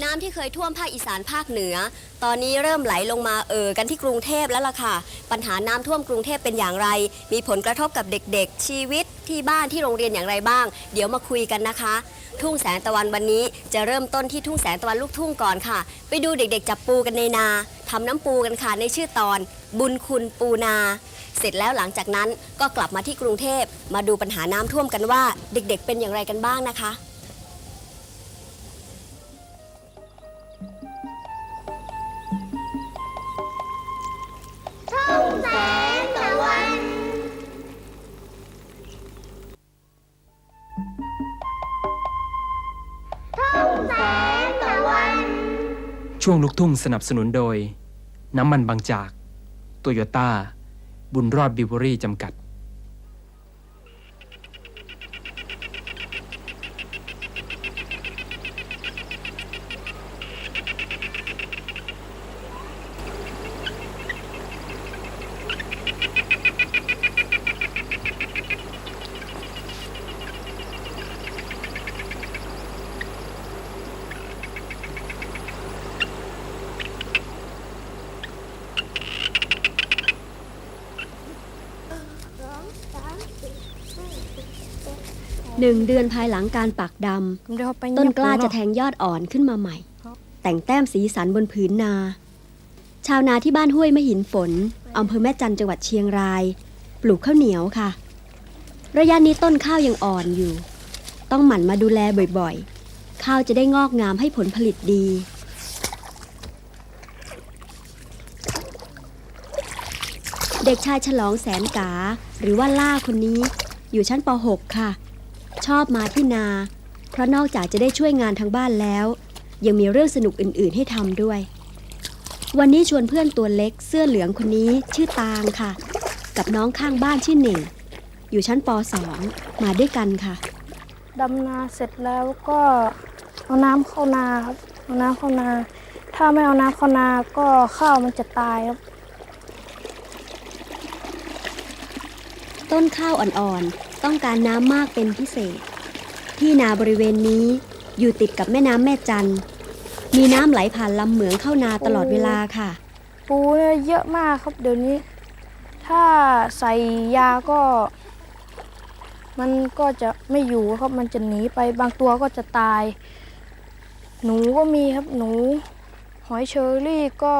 น้ำที่เคยท่วมภาคอีสานภาคเหนือ ตอนนี้เริ่มไหลลงมาเอ่อกันที่กรุงเทพแล้วล่ะค่ะ ปัญหาน้ำท่วมกรุงเทพเป็นอย่างไร มีผลกระทบกับเด็กๆ ชีวิตที่บ้านที่โรงเรียนอย่างไรบ้าง เดี๋ยวมาคุยกันนะคะ ทุ่งแสงตะวันวันนี้จะเริ่มต้นที่ทุ่งแสงตะวันลูกทุ่งก่อนค่ะ ไปดูเด็กๆ จับปูกันในนาทำน้ำปูกันค่ะในชื่อตอน บุญคุณปูนา เสร็จแล้วหลังจากนั้นก็กลับมาที่กรุงเทพมาดูปัญหาน้ำท่วมกันว่าเด็กๆ เป็นอย่างไรกันบ้างนะคะ ช่วงลูกทุ่งสนับสนุนโดย น้ำมันบางจาก โตโยต้า บุญรอดบิวเวอรี่จำกัด หนึ่งเดือนภายหลังการปักดำ ต้นกล้าจะแทงยอดอ่อนขึ้นมาใหม่ แต่งแต้มสีสันบนผืนนา ชาวนาที่บ้านห้วยมหินฝนอำเภอแม่จันทร์จังหวัดเชียงราย ปลูกข้าวเหนียวค่ะ ระยะนี้ต้นข้าวยังอ่อนอยู่ ต้องหมั่นมาดูแลบ่อยๆ ข้าวจะได้งอกงามให้ผลผลิตดีเด็กชายฉลองแสนกาหรือว่าล่าคนนี้ อยู่ชั้นป .6 ค่ะ ชอบมาที่นา เพราะนอกจากจะได้ช่วยงานทางบ้านแล้ว ยังมีเรื่องสนุกอื่นๆ ให้ทำด้วย วันนี้ชวนเพื่อนตัวเล็กเสื้อเหลืองคนนี้ชื่อตางค่ะ กับน้องข้างบ้านชื่อหนึ่ง อยู่ชั้นป .2 มาด้วยกันค่ะดำนาเสร็จแล้วก็เอาน้ำเข้านาครับเอาน้ำเข้านา ถ้าไม่เอาน้ำเข้านาก็ข้าวมันจะตายครับ ต้นข้าวอ่อนๆ ต้องการน้ำมากเป็นพิเศษ ที่นาบริเวณนี้อยู่ติดกับแม่น้ำแม่จัน มีน้ำไหลผ่านลำเหมืองเข้านาตลอดเวลาค่ะ ปูเนี่ยเยอะมากครับเดี๋ยวนี้ ถ้าใส่ยาก็ มันก็จะไม่อยู่ครับมันจะหนีไปบางตัวก็จะตาย หนูก็มีครับหนู หอยเชอรี่ก็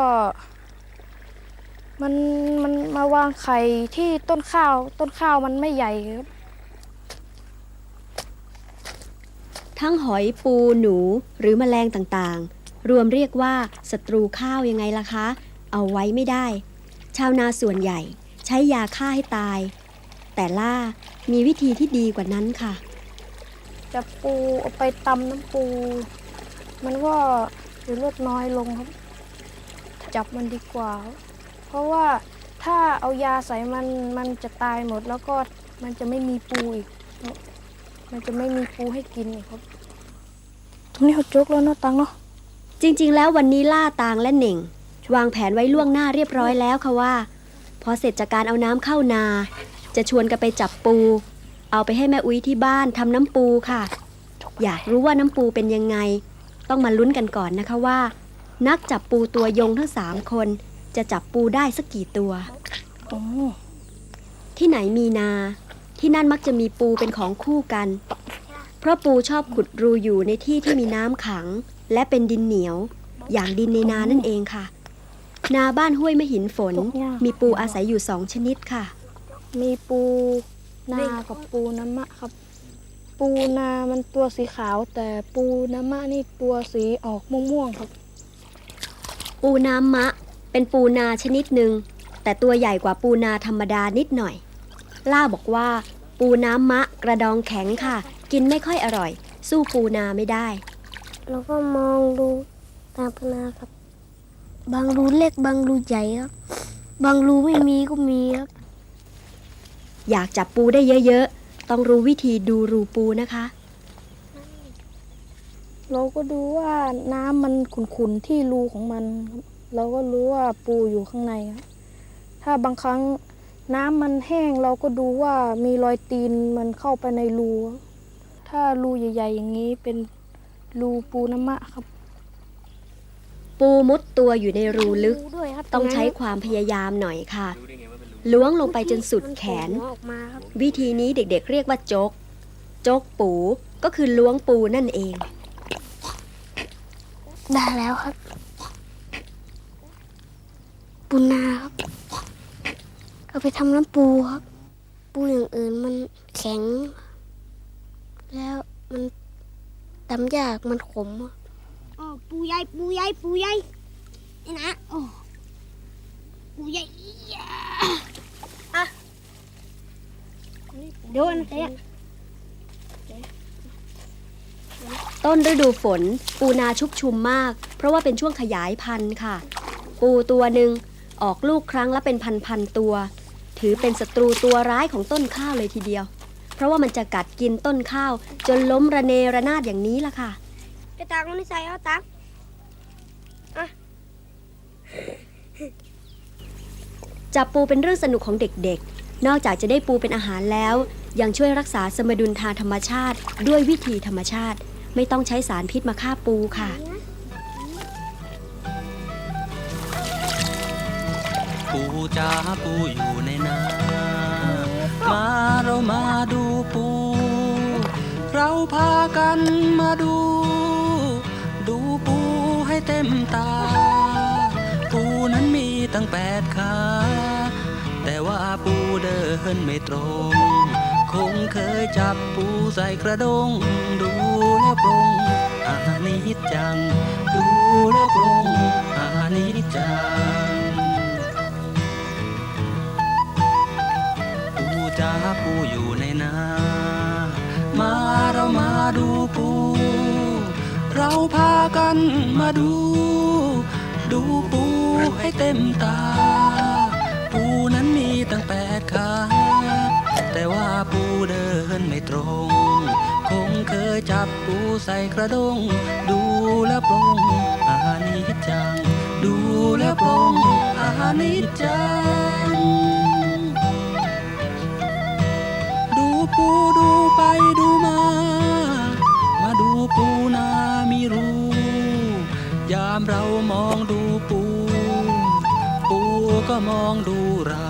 มันมันมาวางไข่ที่ต้นข้าว ต้นข้าวมันไม่ใหญ่ครับ ทั้งหอยปูหนู หรือแมลงต่างๆ รวมเรียกว่าศัตรูข้าวยังไงล่ะคะ เอาไว้ไม่ได้ ชาวนาส่วนใหญ่ ใช้ยาฆ่าให้ตาย แต่ล่ามีวิธีที่ดีกว่านั้นค่ะ จะปูเอาไปตำน้ำปู มันก็จะลดน้อยลงครับ จับมันดีกว่า เพราะว่าถ้าเอายาใส่มันมันจะตายหมดแล้วก็มันจะไม่มีปูอีก มันจะไม่มีปูให้กินอีกครับตรงนี้เขาจกแล้วเนาะตังเนาะจริง ๆ แล้ววันนี้ล่าตางและเหน่ง วางแผนไว้ล่วงหน้าเรียบร้อยแล้วค่ะว่า พอเสร็จจากการเอาน้ำเข้านา จะชวนกันไปจับปู เอาไปให้แม่อุ้ยที่บ้านทำน้ำปูค่ะ อยากรู้ว่าน้ำปูเป็นยังไง ต้องมาลุ้นกันก่อนนะคะว่า นักจับปูตัวยงทั้งสามคน จะจับปูได้สักกี่ตัวอ๋อที่ไหนมีนา ที่นั่นมักจะมีปูเป็นของคู่กัน เพราะปูชอบขุดรูอยู่ในที่ที่มีน้ำขัง และเป็นดินเหนียว อย่างดินในนานั่นเองค่ะ นาบ้านห้วยมหินฝนตกยากมีปูอาศัยอยู่สองชนิดค่ะ มีปูนากับปูน้ำมะครับ ปูนามันตัวสีขาว แต่ปูน้ำมะนี่ตัวสีออกม่วงๆครับ ปูน้ำมะ เป็นปูนาชนิดหนึ่งแต่ตัวใหญ่กว่าปูนาธรรมดานิดหน่อย ล่าบอกว่า ปูน้ำมะกระดองแข็งค่ะ กินไม่ค่อยอร่อย สู้ปูนาไม่ได้เราก็มองดูตามพนาครับ บางรูเล็กบางรูใหญ่ครับ บางรูไม่มีก็มีครับ อยากจับปูได้เยอะๆ ต้องรู้วิธีดูรูปูนะคะ เราก็ดูว่าน้ำมันขุ่นๆที่รูของมันครับเราก็รู้ว่าปูอยู่ข้างในครับ ถ้าบางครั้ง น้ำมันแห้งเราก็ดูว่ามีรอยตีนมันเข้าไปในรูครับถ้ารูใหญ่ ๆ อย่างนี้เป็นรูปูน้ำมะครับ ปูมุดตัวอยู่ในรูลึก ด้วยครับต้องใช้ความพยายามหน่อยค่ะ ล้วงลงไปจนสุดแขน มัโผล่หัวออกมาครับวิธีนี้เด็กๆเรียกว่าจก จกปูก็คือล้วงปูนั่นเอง ได้แล้วครับ ปูนาครับ เอาไปทำน้ำปูครับ ปูอย่างอื่นมันแข็ง แล้วมันตำยากมันขมอะอ๋อปูใหญ่ปูใหญ่ปูใหญ่นี่นะโอ้ปูใหญ่อะโดนเตะต้นฤดูฝน ปูนาชุกชุมมาก เพราะว่าเป็นช่วงขยายพันธุ์ค่ะ ปูตัวหนึ่งออกลูกครั้งละเป็นพันๆตัว ถือเป็นศัตรูตัวร้ายของต้นข้าวเลยทีเดียว เพราะว่ามันจะกัดกินต้นข้าว จนล้มระเนระนาดอย่างนี้ล่ะค่ะไปตักมันใส่เอาตักจับปูเป็นเรื่องสนุกของเด็กๆ นอกจากจะได้ปูเป็นอาหารแล้ว ยังช่วยรักษาสมดุลทางธรรมชาติ ด้วยวิธีธรรมชาติ ไม่ต้องใช้สารพิษมาฆ่าปูค่ะ ปูจ้าปูอยู่ในนา มาเรามาดูปู เราพากันมาดู ดูปูให้เต็มตา ปูนั้นมีตั้งแปดขา แต่ว่าปูเดินไม่ตรง คงเคยจับปูใส่กระดง ดูแล้วปรงอานิจจัง ดูแล้วปรงอานิจจัง จ้าปูอยู่ในนามาเรามาดูปู เราพากันมาดู ดูปูให้เต็มตา ปูนั้นมีตั้งแปดขาแต่ว่าปูเดินไม่ตรง คงเคยจับปูใส่กระดง ดูแล้วปรงอานิจจัง ดูแล้วปรงอานิจจัง ปูดูไปดูมา มาดูปูนามีรูยามเรามองดูปู ปูก็มองดูเรา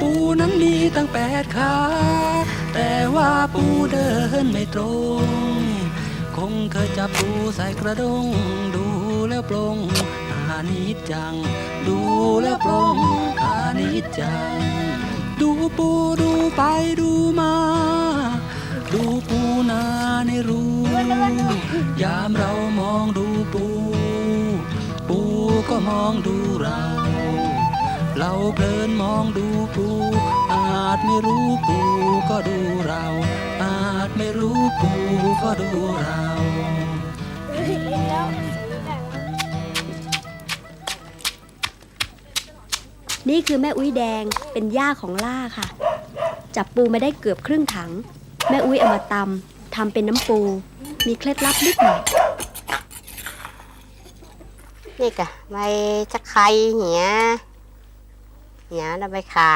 ปูนั้นมีตั้งแปดขา แต่ว่าปูเดินไม่ตรง คงเคยจับปูใส่กระดง ดูแล้วปรงอานิจจัง ดูแล้วปรงอานิจจัง ดูปูดูไปดู นาในรูยามเรามองดูปู ปูก็มองดูเรา เราเพลินมองดูปู อาจไม่รู้ปูก็ดูเรา อาจไม่รู้ปูก็ดูเรานี่คือแม่อุ้ยแดงเป็นย่าของล่าค่ะ จับปูมาได้เกือบครึ่งถัง แม่อุ้ยเอามาตำทำเป็นน้ำปู มีเคล็ดลับนิดหน่อยนี่กะใบจะไคร้เหียเหียแล้วใบขา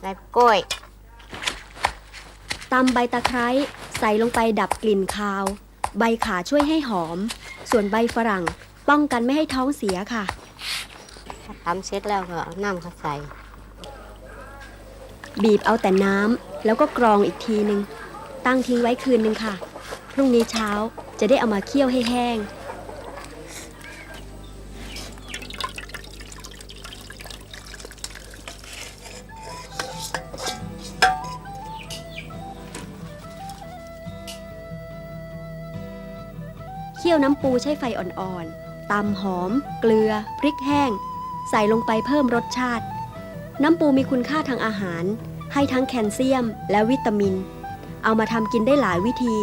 ใบกล้วยตำใบตะไคร้ใส่ลงไปดับกลิ่นคาว ใบขาช่วยให้หอม ส่วนใบฝรั่งป้องกันไม่ให้ท้องเสียค่ะทำเสร็จแล้วก็เอาน้ำเข้าใส่ บีบเอาแต่น้ำ แล้วก็กรองอีกทีหนึ่งตั้งทิ้งไว้คืนหนึ่งค่ะ พรุ่งนี้เช้าจะได้เอามาเคี่ยวให้แห้ง เคี่ยวน้ำปูใช้ไฟอ่อนๆตำหอม เกลือ พริกแห้ง ใส่ลงไปเพิ่มรสชาติ น้ำปูมีคุณค่าทางอาหาร ให้ทั้งแคลเซียมและวิตามิน เอามาทำกินได้หลายวิธี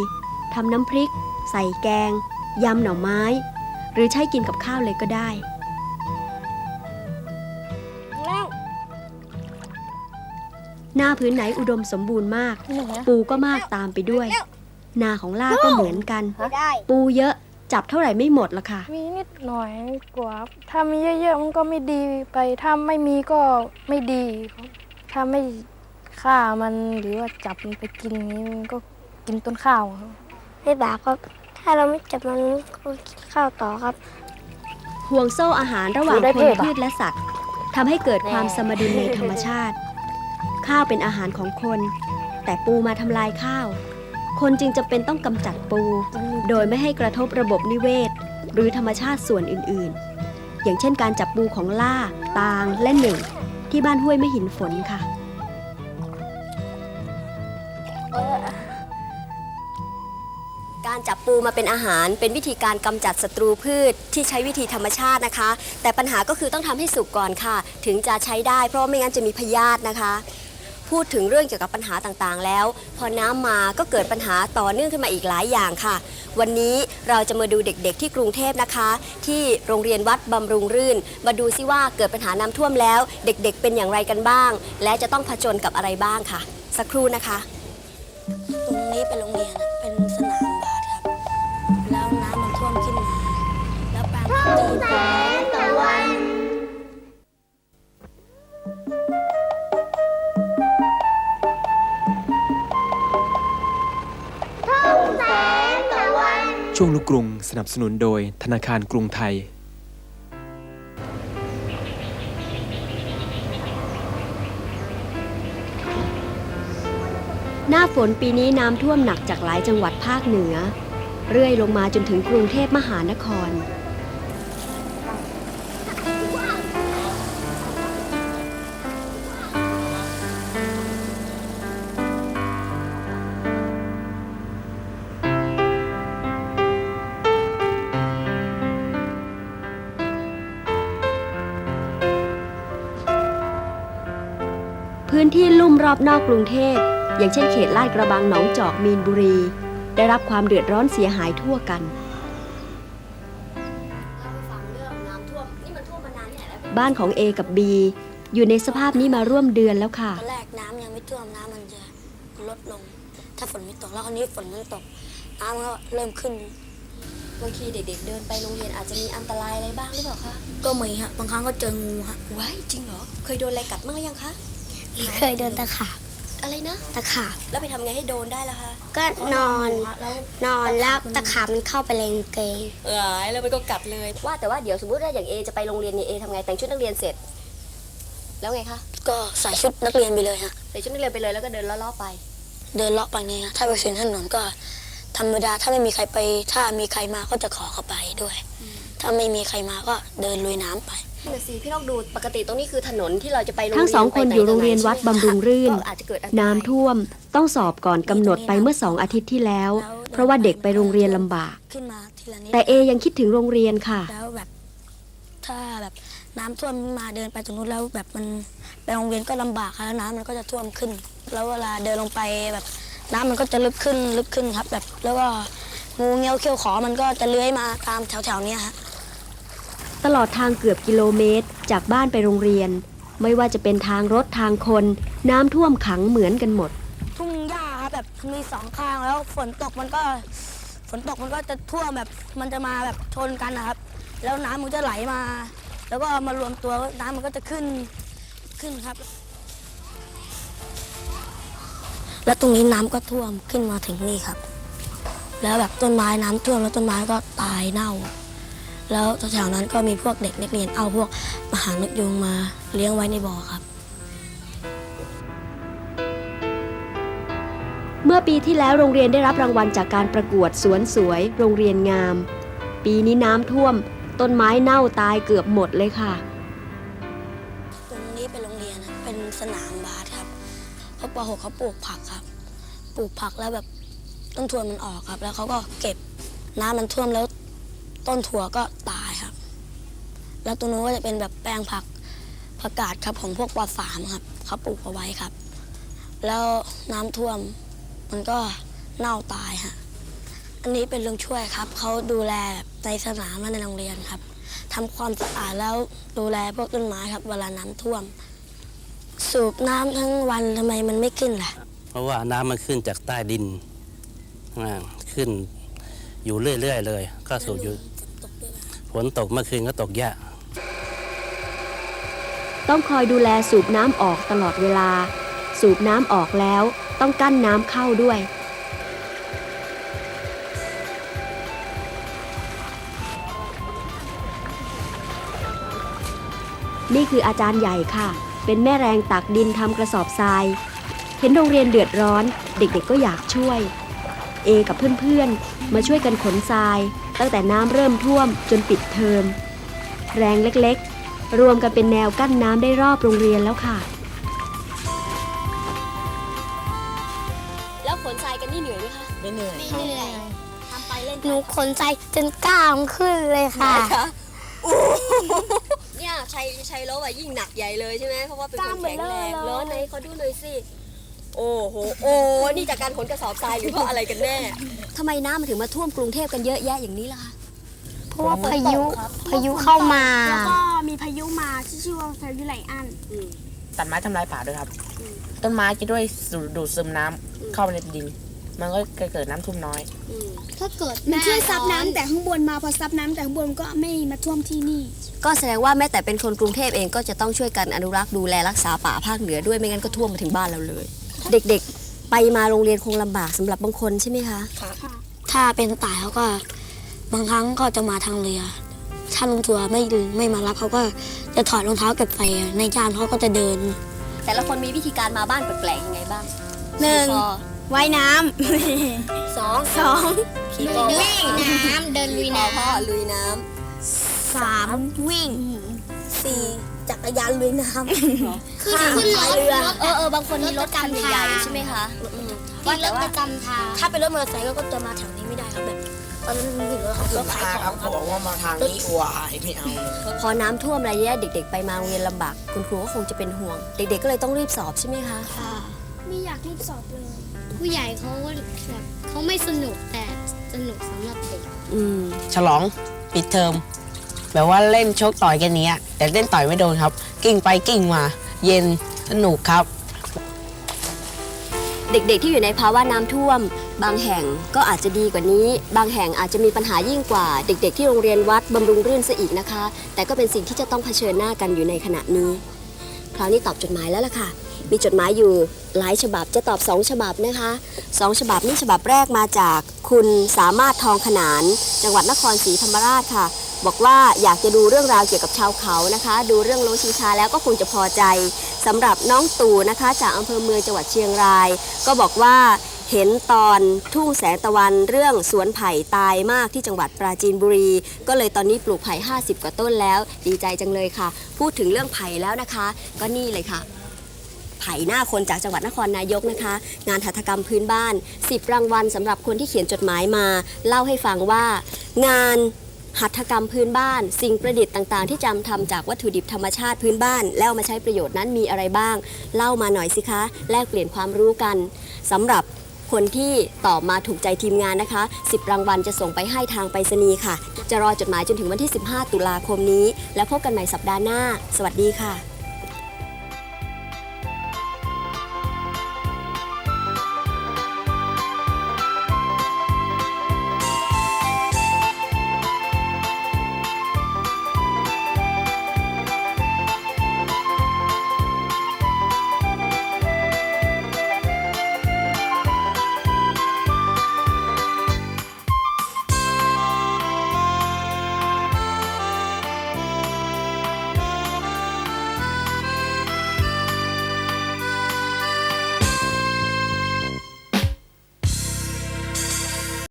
ทำน้ำพริก ใส่แกง ยำหน่อไม้ หรือใช้กินกับข้าวเลยก็ได้ หน้าพื้นไหนอุดมสมบูรณ์มาก ปูก็มากตามไปด้วย นาของล่าก็เหมือนกัน ปูเยอะจับเท่าไหร่ไม่หมดละค่ะ มีนิดหน่อยกว่าครับถ้ามีเยอะๆมันก็ไม่ดีไป ถ้าไม่มีก็ไม่ดีครับถ้าไม่ ฆ่ามันหรือว่าจับมันไปกินอย่างนี้มันก็กินต้นข้าวครับไม่บาปครับ ถ้าเราไม่จับมันมันก็กินข้าวต่อครับ ห่วงโซ่อาหารระหว่างอยู่ได้คเพนศอะพืชและสัตว์ทำให้เกิดความสมดุลในธรรมชาติ ข้าวเป็นอาหารของคน แต่ปูมาทำลายข้าว คนจึงจะเป็นต้องกำจัดปู โดยไม่ให้กระทบระบบนิเวศ หรือธรรมชาติส่วนอื่นๆ อย่างเช่นการจับปูของล่า ตาง และหนึ่ง ที่บ้านห้วยไม่หินฝนค่ะ การจับปูมาเป็นอาหารเป็นวิธีการกำจัดศัตรูพืชที่ใช้วิธีธรรมชาตินะคะ แต่ปัญหาก็คือต้องทำให้สุกก่อนค่ะ ถึงจะใช้ได้เพราะไม่งั้นจะมีพยาธินะคะ พูดถึงเรื่องเกี่ยวกับปัญหาต่างๆ แล้ว พอน้ำมาก็เกิดปัญหาต่อเนื่องขึ้นมาอีกหลายอย่างค่ะ วันนี้เราจะมาดูเด็กๆ ที่กรุงเทพนะคะ ที่โรงเรียนวัดบำรุงรื่น มาดูซิว่าเกิดปัญหาน้ำท่วมแล้ว เด็กๆ เป็นอย่างไรกันบ้าง และจะต้องผจญกับอะไรบ้างค่ะ สักครู่นะคะ นี้เป็นโรงเรียนอะเป็นสนามบาสครับ แล้วน้ำมันท่วมขึ้นมา แล้วปางก็ตีช่วงลูกกรุงสนับสนุนโดยธนาคารกรุงไทย ฝนปีนี้น้ำท่วมหนักจากหลายจังหวัดภาคเหนือ เรื่อยลงมาจนถึงกรุงเทพมหานคร พื้นที่ลุ่มรอบนอกกรุงเทพ อย่างเช่นเขตลาดกระบังหนองจอกมีนบุรี ได้รับความเดือดร้อนเสียหายทั่วกัน บ้านของ A กับ B อยู่ในสภาพนี้มาร่วมเดือนแล้วค่ะ ตอนแรกน้ำยังไม่ท่วมน้ำมันจะลดลง ถ้าฝนไม่ตกแล้วคราวนี้ฝนมันตกน้ำก็เริ่มขึ้น บางทีเด็กๆ เดินไปโรงเรียนอาจจะมีอันตรายอะไรบ้างหรือเปล่าคะก็มีฮะบางครั้งก็เจองูฮะว้ายจริงเหรอ เคยโดนอะไรกัดบ้างหรือยังคะ เคยโดนตะขาบ อะไรนะ ตะขาบแล้วไปทำไงให้โดนได้ล่ะคะก็นอนแล้วนอนแล้วตะขาบมันเข้าไปในกางเกงเออแล้วมันก็กัดเลยว่าแต่ว่าเดี๋ยวสมมติว่าอย่างเอจะไปโรงเรียนเนี่ยเอทำไงแต่งชุดนักเรียนเสร็จ แล้วไงคะก็ใส่ชุดนักเรียนไปเลยฮะใส่ชุดนักเรียนไปเลยแล้วก็เดินล้อๆไป เดินเลาะไปเนี่ยฮะถ้าไปถึงถนนก็ธรรมดาถ้าไม่มีใครไป ถ้ามีใครมาก็จะขอเข้าไปด้วย ถ้าไม่มีใครมาก็เดินลุยน้ำไป นั่นนะสิพี่ลองดูปกติตรงนี้คือถนนที่เราจะไปโรงเรียนทั้งสองคนไปไหอยู่โรงเรียนวัดบำรุงรื่น ก็อาจจะเกิดอันตรายน้ำท่วม ต้องสอบก่อนกำหนดไปเมื่อสองอาทิตย์ที่แล้ว เพราะว่าเด็กไปโรงเรียนลำบาก ขึ้นมาทีละนิดแต่เอยังคิดถึงโรงเรียนค่ะ แล้วแบบ ถ้าแบบน้ำท่วมมาเดินไปตรงนู้นแล้วแบบมันไปโรงเรียนก็ลำบากค่ะแล้วน้ำมันก็จะท่วมขึ้น แล้วเวลาเดินลงไปแบบน้ำมันก็จะลึกขึ้นลึกขึ้นครับ แบบแล้วก็งูเงี้ยวเขี้ยวขอมันก็จะเลื้อยมาตามแถวๆเนี้ยฮะ ตลอดทางเกือบกิโลเมตร จากบ้านไปโรงเรียน ไม่ว่าจะเป็นทางรถทางคน น้ำท่วมขังเหมือนกันหมด ทุ่งหญ้าครับแบบมีสองข้างแล้วฝนตกมันก็ ฝนตกมันก็จะท่วมแบบมันจะมาแบบชนกันนะครับ แล้วน้ำมันจะไหลมา แล้วก็มารวมตัวน้ำมันก็จะขึ้นขึ้นครับ แล้วตรงนี้น้ำก็ท่วมขึ้นมาถึงนี่ครับ แล้วแบบต้นไม้น้ำท่วมแล้วต้นไม้ก็ตายเน่า แล้วแถวๆนั้นก็มีพวกเด็กนักเรียนเอาพวกมหานกยุงมาเลี้ยงไว้ในบ่อครับ เมื่อปีที่แล้วโรงเรียนได้รับรางวัลจากการประกวดสวนสวย โรงเรียนงาม ปีนี้น้ำท่วม ต้นไม้เน่าตายเกือบหมดเลยค่ะ ตรงนี้เป็นโรงเรียนนะเป็นสนามบาสครับเพราะป .6 เขาปลูกผักครับ ปลูกผักแล้วแบบต้นทุนมันออกครับ แล้วเขาก็เก็บน้ำมันท่วมแล้ว ต้นถั่วก็ตายครับ แล้วตัวนู้นก็จะเป็นแบบแปลงผักผักกาดครับของพวกปอสามครับเขาปลูกเอาไว้ครับ แล้วน้ำท่วมมันก็เน่าตายฮะอันนี้เป็นลุงช่วยครับเขาดูแลในสนามและในโรงเรียนครับทำความสะอาดแล้วดูแลพวกต้นไม้ครับ เวลาน้ำท่วม สูบน้ำทั้งวันทำไมมันไม่ขึ้นล่ะ เพราะว่าน้ำมันขึ้นจากใต้ดินขึ้นอยู่เรื่อยๆเลย ก็สูบอยู่ ฝนตกเมื่อคืนก็ตกเยอะต้องคอยดูแลสูบน้ำออกตลอดเวลา สูบน้ำออกแล้วต้องกั้นน้ำเข้าด้วย นี่คืออาจารย์ใหญ่ค่ะ เป็นแม่แรงตักดินทำกระสอบทราย เห็นโรงเรียนเดือดร้อน เด็กๆก็อยากช่วย เอกับเพื่อนๆ มาช่วยกันขนทราย ตั้งแต่น้ำเริ่มท่วมจนปิดเทอม แรงเล็กๆ รวมกันเป็นแนวกั้นน้ำได้รอบโรงเรียนแล้วค่ะ แล้วขนทรายกันนี่เหนื่อยไหมคะ ไม่เหนื่อยไม่เหนื่อยทำไปเล่นหนูขนใจจนกล้ามขึ้นเลยค่ะ เนี่ยชัยชัยลบอะยิ่งหนักใหญ่เลยใช่ไหมเพราะว่าเป็นคนแข็งแรงกล้ามเบลอเลยเล้อไหนเขาดูหน่อยสิ โอ้โห โอ้ นี่จากการขนกระสอบทรายหรือเพราะอะไรกันแน่ ทำไมน้ำมันถึงมาท่วมกรุงเทพกันเยอะแยะอย่างนี้ล่ะคะ เพราะว่าพายุพายุเข้ามา แล้วก็มีพายุมาที่ชื่อว่าพายุไหลอันตัดไม้ทำลายป่าด้วยครับต้นไม้จะด้วยสูดูดซึมน้ำเข้าไปในดิน มันก็เกิดน้ำท่วมน้อยถ้าเกิดมันช่วยซับน้ำแต่ข้างบนมาพอซับน้ำแต่ข้างบนก็ไม่มาท่วมที่นี่ ก็แสดงว่าแม้แต่เป็นคนกรุงเทพเองก็จะต้องช่วยกันอนุรักษ์ดูแลรักษาป่าภาคเหนือด้วยไม่งั้นก็ท่วมมาถึงบ้านเราเลย เด็กๆ ไปมาโรงเรียนคงลำบากสำหรับบางคนใช่ไหมคะถ้าเป็นตายเขาก็บางครั้งก็จะมาทางเรือ ถ้าลุงทัวร์ไม่ไม่มารับเขาก็จะถอดรองเท้าเก็บไปในจานเขาก็จะเดิน แต่ละคนมีวิธีการมาบ้านแปลกๆยังไงบ้างหนึ่งพอว่ายน้สองำสองขี่คอวิ่งน้ำเดินลุยพอน้พ่อลุยน้สามวิ่งสี่ จักรยานลุยน้ำคือขึ้นรถรถำเออเออบางคนมีรถคันใหญ่ๆใช่ไหมคะอืมที่รถประจำทางำถ้าเป็นรถมอเตอร์ไซค์ก็จะมาแถวนี้ไม่ได้ครับแบบตอนนั้นเห็นรถเขารถขายของครับบอกว่ามาทางนี้วายไม่เอา พอน้ำท่วมอะไรเงี้ยเด็ก ๆ ไปมาโรงเรียนลำบากคุณครูก็คงจะเป็นห่วง เด็ก ๆ ก็เลยต้องรีบสอบใช่ไหมคะ ไม่อยากรีบสอบเลย ผู้ใหญ่เขาก็แบบเขาไม่สนุกแต่สนุกสำหรับเด็ก อืม ฉลองปิดเทอม แบบว่าเล่นชกต่อยกันเนี้ย แต่เล่นต่อยไม่โดนครับ กิ่งไปกิ่งมา เย็นสนุกครับ เด็กๆที่อยู่ในภาวะน้ำท่วม บางแห่งก็อาจจะดีกว่านี้ บางแห่งอาจจะมีปัญหายิ่งกว่า เด็ก ๆ ที่โรงเรียนวัดบำรุงรื่นซะอีกนะคะ แต่ก็เป็นสิ่งที่จะต้องเผชิญหน้ากันอยู่ในขณะนี้ คราวนี้ตอบจดหมายแล้วล่ะค่ะ มีจดหมายอยู่หลายฉบับจะตอบสองฉบับนะคะสองฉบับนี่ฉบับแรกมาจากคุณสามารถทองขนาน จังหวัดนครศรีธรรมราชค่ะ บอกว่าอยากจะดูเรื่องราวเกี่ยวกับชาวเขานะคะ ดูเรื่องโลชิงชาแล้วก็คงจะพอใจสำหรับน้องตู่นะคะ จากอำเภอเมืองจังหวัดเชียงราย ก็บอกว่าเห็นตอนทุ่งแสงตะวันเรื่องสวนไผ่ตายมากที่จังหวัดปราจีนบุรี ก็เลยตอนนี้ปลูกไผ่ 50 กว่าต้นแล้ว ดีใจจังเลยค่ะ พูดถึงเรื่องไผ่แล้วนะคะ ก็นี่เลยค่ะ ไผ่หน้าคนจากจังหวัดนครนายกนะคะ งานหัตถกรรมพื้นบ้าน 10 รางวัลสำหรับคนที่เขียนจดหมายมา เล่าให้ฟังว่างาน หัตถกรรมพื้นบ้าน สิ่งประดิษฐ์ต่างๆ ที่จำทำจากวัตถุดิบธรรมชาติพื้นบ้าน แล้วมาใช้ประโยชน์นั้นมีอะไรบ้าง เล่ามาหน่อยสิคะ แลกเปลี่ยนความรู้กันสำหรับคนที่ตอบมาถูกใจทีมงานนะคะ 10 รางวัลจะส่งไปให้ทางไปรษณีย์ค่ะ จะรอจดหมายจนถึงวันที่ 15 ตุลาคมนี้ แล้วพบกันใหม่สัปดาห์หน้า สวัสดีค่ะ